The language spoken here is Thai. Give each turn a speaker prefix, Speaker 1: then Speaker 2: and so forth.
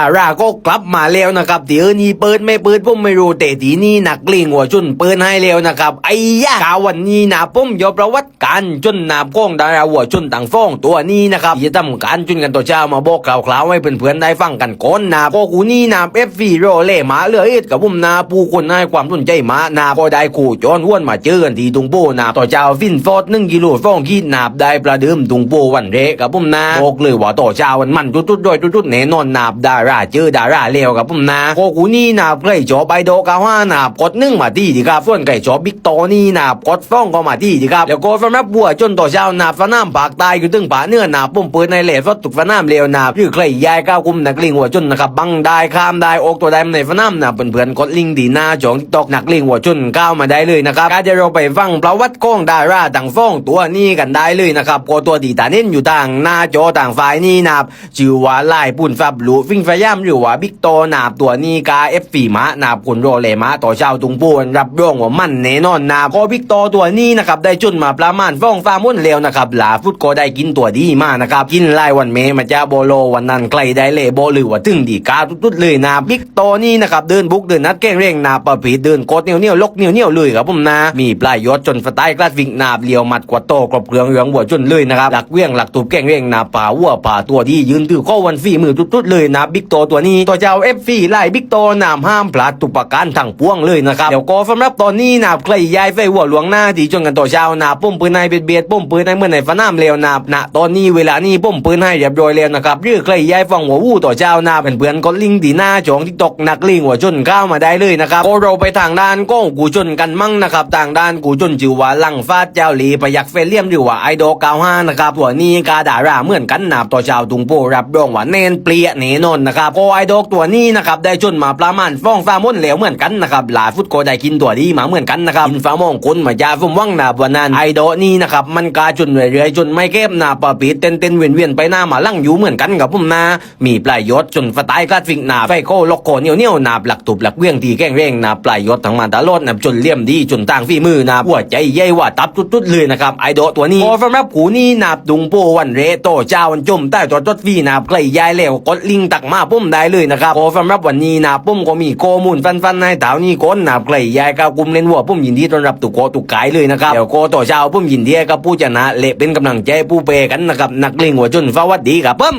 Speaker 1: ดาราก็กลับมาแล้วนะครับที่เออนี่เปิดไม่เปิดผมไม่รู้แต่ทีนี่นักเลงหัวจุนเปิดให้แล้วนะครับไอ้ยากาวันนี้นะผมยอประวัติการจนนาบก้องดาราหัวจุนต่างฟ้องตัวนี้นะครับที่จะทำการจุนกันตัวเช้ามาบอกกล่าวๆให้เพื่อนๆได้ฟังกันก่อนนะก็กูนี่นะเอฟฟีโรเล่มาเลือเอ็ดกับผมนะผู้คนให้ความสนใจมานะก็ได้ขู่จอนอ้วนมาเจอกันที่ตุงโปนะต่อเช้าฟินฟอดหนึ่งกิโลฟ้องขีดนาบได้ประเดิมตุงโปวันเรกับผมนะบอกเลยว่าต่อเช้าวันมันจุดๆด้วยจุดๆแน่นอนนาบดาราเจอดาราเลวกับผมนะโกกูนี่นาบใกล้จอไปโดกาว่านาบกดหนึ่งมาที่ดีครับส่วนไก่จอบิ๊กโตนี่นาบกดฟ้องก็มาที่ดีครับแล้วก็สำหรับบัวจนต่อเช้านาบฟ้าน้ำปากตายอยู่ตึงป่าเนื้อนาบปุ่มเปิดในเหล่ฟตุกฟ้าน้ำเลวนาบหรือใครยายก้าวกุมนักลิงหัวจนนะครับบังได้ข้ามได้ออกตัวได้ในฟ้าน้ำนาบเพื่อนๆกดลิงดีหน้าจองตอกนักลิงหัวจนก้าวมาได้เลยนะครับการจะเราไปฟังประวัติของดาราต่างฟ้องตัวนี้กันได้เลยนะครับก็ตัวดีตาเน้นอยู่ต่างหน้าจอต่างฝ่ายนี่นาบชื่อว่าลายปุ่นฟับหลูฟิงฟยามหรือว่าบิ๊กโตนาบตัวนี้กาเอฟฟีมานาบคนโรเลมาต่อชาวตุงปูนรับรองว่ามันแน่นอนนาบก็บิ๊กโตตัวนี้นะครับได้จุนมาประมาณฟ้องฟ้ามุ่นเลวนะครับหลาฟุตก็ได้กินตัวดีมากนะครับกินไล่วันเมมาจ้าโบโลวันนั้นใครได้เล่โบหรือว่าตึงดีกาทุดๆเลยนาบิ๊กโตนี่นะครับเดินบุกเดินนัดแกล้งเร่งนาประผีเดินกดเนียวเนียวลกเนียวเนียวเลยครับผมนะมีปลายยศจนสไตล์กลาดวิกนาบเลียวมัดกว่าโตกรอบเครืองเหลืองหัวจนเลยนะครับหลักเวียงหลักตูบแกล้งเร่งนาป่าวัวป่าตัวที่ยืนถือข้อวันฝีมือทุดๆเลยนะบิ๊กโตตัวนี้ตัวเจ้าเอฟฟีไล่บิ๊กโตนามห้ามพลาดตุกประการทั้งปวงเลยนะครับเดี๋ยวก็สำหรับตอนนี้นาบใครย้ายไฟหัวหลวงหน้าที่จนกันตัวเช้านาปุ่มปืนในเบียดเบียดปุ่มปืนในเมื่อไหนฟ้าน้ำเลวนาบณตอนนี้เวลานี้ปุ่มปืนให้เรียบร้อยแล้วนะครับหรือใครย้ายฟังหัววู้ต่อเจ้านาเป็นเพื่อนก็ลิงดีหน้าจองที่ตกนักลิงหัวจนก้าวมาได้เลยนะครับก็เราไปทางด้านก้องกูจนกันมั่งนะครับทางด้านกูจนจิวว่าลังฟาดเจ้าหลีพยักเฟลเลียมหรือว่าไอโดก้าห้านะครับตัวนี้กาดาราเหมือนกันนาบต่อเจ้าตุงโปรับรองว่าแน่นเปลี่ยแน่นอนนะครับก็ไอโดตัวนี้นะครับได้จนมาประมาณฟ้องฟ้ามุ่นเหลวเหมือนกันนะครับหลายฟุตก็ได้กินตัวดีมาเหมือนกันนะครับกินฟ้ามองคนมาจาฟุมว่างนาบวันนั้นไอโดนี่นะครับมันกาจนเรื่อยๆจนไม่เก็บนาปะปีเต้นเต้นเวียนเวียนไปหน้ามาลั่งอยู่เหมือนกันกับผมนามีปลายยศจนฟตายกาดฟิกนาไฟโคลกโคเหนียวเหนียวนาหลักตุบหลักเวียงทีแกล้งเร่งนาปลายยศทั้งมันตลอดนาจนเลี่ยมดีจนต่างฝีมือนาหัวใจใหญ่ว่าตับตุดๆเลยนะครับไอโดตัวนี้พอสำหรับกูนี่นาบดุงโปวันเรโตเจ้าวันจมใต้ตัวจดฟีนาใกล้ยายแล้วกดลิงตักมาปุ้มได้เลยนะครับพอสำหรับวันนี้นาปุ้มก็มีโกมูลฟันๆให้เต่านี่ก้นนาบใกลยายก้าวกุมเล่นวัวปุ้มยินดีต้อนรับตุกโกตุกไก่เลยนะครับเดี๋ยวโกต่อเช้าปุ้มยินดีกับผู้ชนะเละเป็นกำลังใจผู้เปกันนะครับนักเลงหัวจนสวัสดีครับปุ้ม